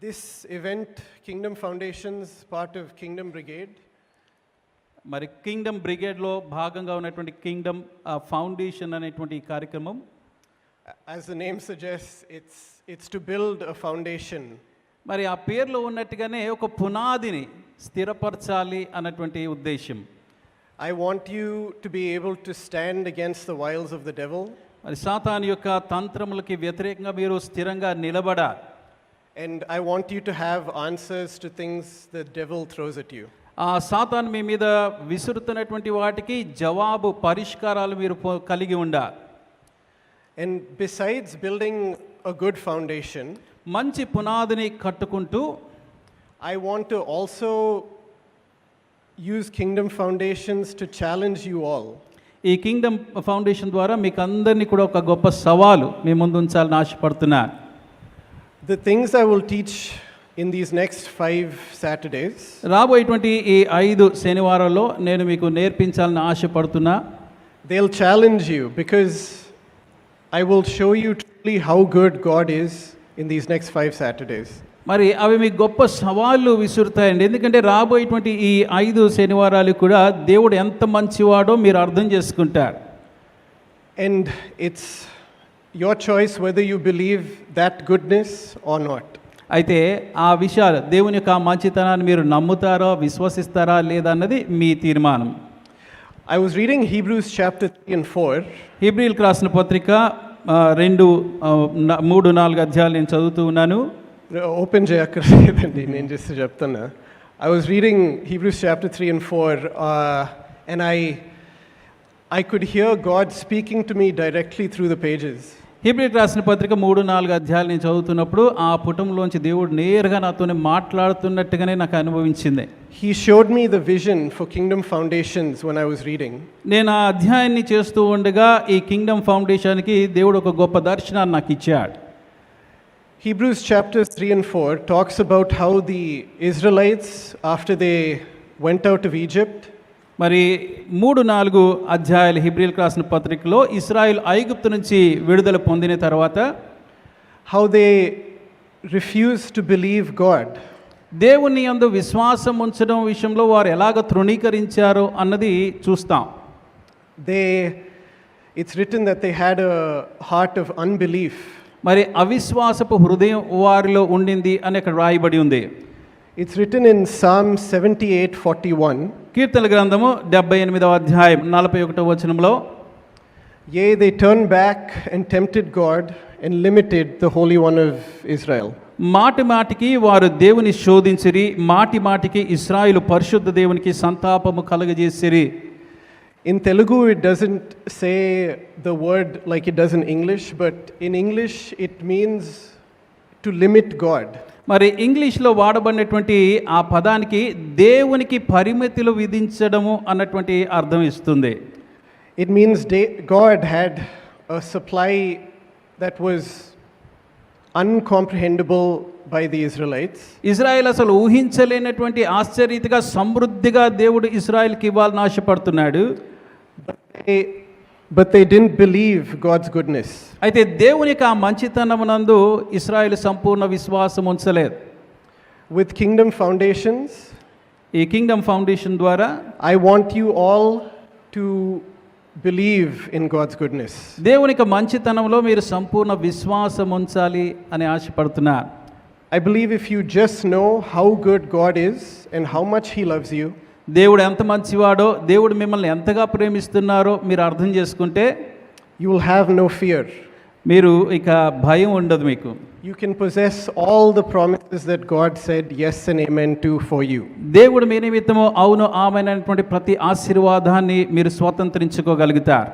This event kingdom foundations part of kingdom brigade మరి kingdom బ్రిగేడ్లో భాగంగా ఉన్నటువంటి కింగ్డమ్ ఫౌండేషన్ అనేటువంటి కార్యక్రమం. As name suggest it's it's to build a foundation మరి ఆ పేర్లో ఉన్నట్టుగానే ఒక పునాదిని స్థిరపరచాలి అన్నటువంటి ఉద్దేశం I want you to be able to stand against the wiles of the devil మరి సాతాన్ యొక్క తంత్రములకి వ్యతిరేకంగా మీరు స్థిరంగా నిలబడాలి. And I want you to have answers to things the devil throws at you ఆ సాతాన్ మీ మీద విసురుతున్నటువంటి వాటికి జవాబు పరిష్కారాలు మీరు కలిగి ఉండా. And besides building a good foundation మంచి పునాదిని కట్టుకుంటూ I want also use kingdom foundations to challenge you all ఈ కింగ్డమ్ ఫౌండేషన్ ద్వారా మీకు అందరినీ కూడా ఒక గొప్ప సవాలు మీ ముందు ఉంచాలని ఆశపడుతున్నాను The things I will teach in these next five Saturdays రాబోయేటువంటి ఈ ఐదు శనివారాల్లో నేను మీకు నేర్పించాలని ఆశపడుతున్నా They'll challenge you because I will show you truly how good God is in these next five Saturdays. మరి అవి మీకు గొప్ప సవాళ్ళు విసురుతాయండి ఎందుకంటే రాబోయేటువంటి ఈ ఐదు శనివారాలు కూడా దేవుడు ఎంత మంచివాడో మీరు అర్థం చేసుకుంటారు And it's your choice whether you believe that goodness or not. అయితే ఆ విషయాలు దేవుని యొక్క ఆ మంచితనాన్ని మీరు నమ్ముతారో విశ్వసిస్తారా లేదా అన్నది మీ తీర్మానం I was reading Hebrews chapter 3 and 4, హిబ్రిల్కి రాసిన పత్రిక ఆ, రెండు ఆ, న- మూడు నాలుగు అధ్యాయాలు నేను చదువుతూ ఉన్నాను open Jayakar నేను just చెప్తున్నా. I was reading Hebrews chapter 3 and 4, uh, and I, I could hear God speaking to me directly through the హిబ్రిడ్ రాసిన పత్రిక మూడు నాలుగు అధ్యాయాలు నేను చదువుతున్నప్పుడు ఆ పుటంలోంచి దేవుడు నేరుగా నాతోనే మాట్లాడుతున్నట్టుగానే నాకు అనుభవించింది. He showed me the vision for kingdom foundations one I was reading నేను ఆ అధ్యాయాన్ని చేస్తూ ఉండగా ఈ కింగ్డమ్ ఫౌండేషన్కి దేవుడు ఒక గొప్ప దర్శనాన్ని నాకు ఇచ్చాడు. Hebrews chapters three and four talks about how the Israelites after they went out of Egypt మరి మూడు నాలుగు అధ్యాయాలు హిబ్రిల్కి రాసిన పత్రికలో ఇస్రాయిల్ ఐగుప్తు నుంచి విడుదల పొందిన తర్వాత how they refused to believe God. దేవుని యందు విశ్వాసం ఉంచడం విషయంలో వారు ఎలాగ తృణీకరించారో అన్నది చూస్తాం it's written that they had a heart of unbelief. మరి అవిశ్వాసపు హృదయం వారిలో ఉండింది అని అక్కడ రాయబడి ఉంది It's written in Psalm 78 41. కీర్తన గ్రంథము డెబ్బై ఎనిమిదవ అధ్యాయం నలభై ఒకటవ వచనంలో Yea, they turned back and tempted God and limited the Holy One of Israel. మాటి మాటికి వారు దేవుని శోధించిరి మాటి మాటికి ఇస్రాయిలు పరిశుద్ధ దేవునికి సంతాపము కలగజేసిరి In Telugu, it doesn't say the word like it does in English, but in English, it means to limit God. మరి ఇంగ్లీష్లో వాడబడినటువంటి ఆ పదానికి దేవునికి పరిమితులు విధించడము అన్నటువంటి అర్థం ఇస్తుంది. Means da- God had a supply that was uncomprehendable by the Israelites, Israel అసలు ఊహించలేనటువంటి ఆశ్చర్యతగా సమృద్ధిగా దేవుడు ఇజ్రాయెల్కి ఇవ్వాలని ఆశపడుతున్నాడు. They, but they didn't believe God's goodness. అయితే దేవుని యొక్క ఆ మంచితనమునందు ఇస్రాయేల్ సంపూర్ణ విశ్వాసం ఉంచలేదు With Kingdom Foundations, ఈ కింగ్డమ్ ఫౌండేషన్ ద్వారా I want you all to believe in God's goodness. దేవుని యొక్క మంచితనంలో మీరు సంపూర్ణ విశ్వాసం ఉంచాలి అని ఆశపడుతున్నారు I believe if you just know how good God is and how much He loves you, దేవుడు ఎంత మంచివాడో దేవుడు మిమ్మల్ని ఎంతగా ప్రేమిస్తున్నారో మీరు అర్థం చేసుకుంటే you will have no fear. మీరు ఇక భయం ఉండదు మీకు You can possess all the promises that God said yes and amen to for you. దేవుడు మీ నిమిత్తము అవును ఆమెనటువంటి ప్రతి ఆశీర్వాదాన్ని మీరు స్వతంత్రించుకోగలుగుతారు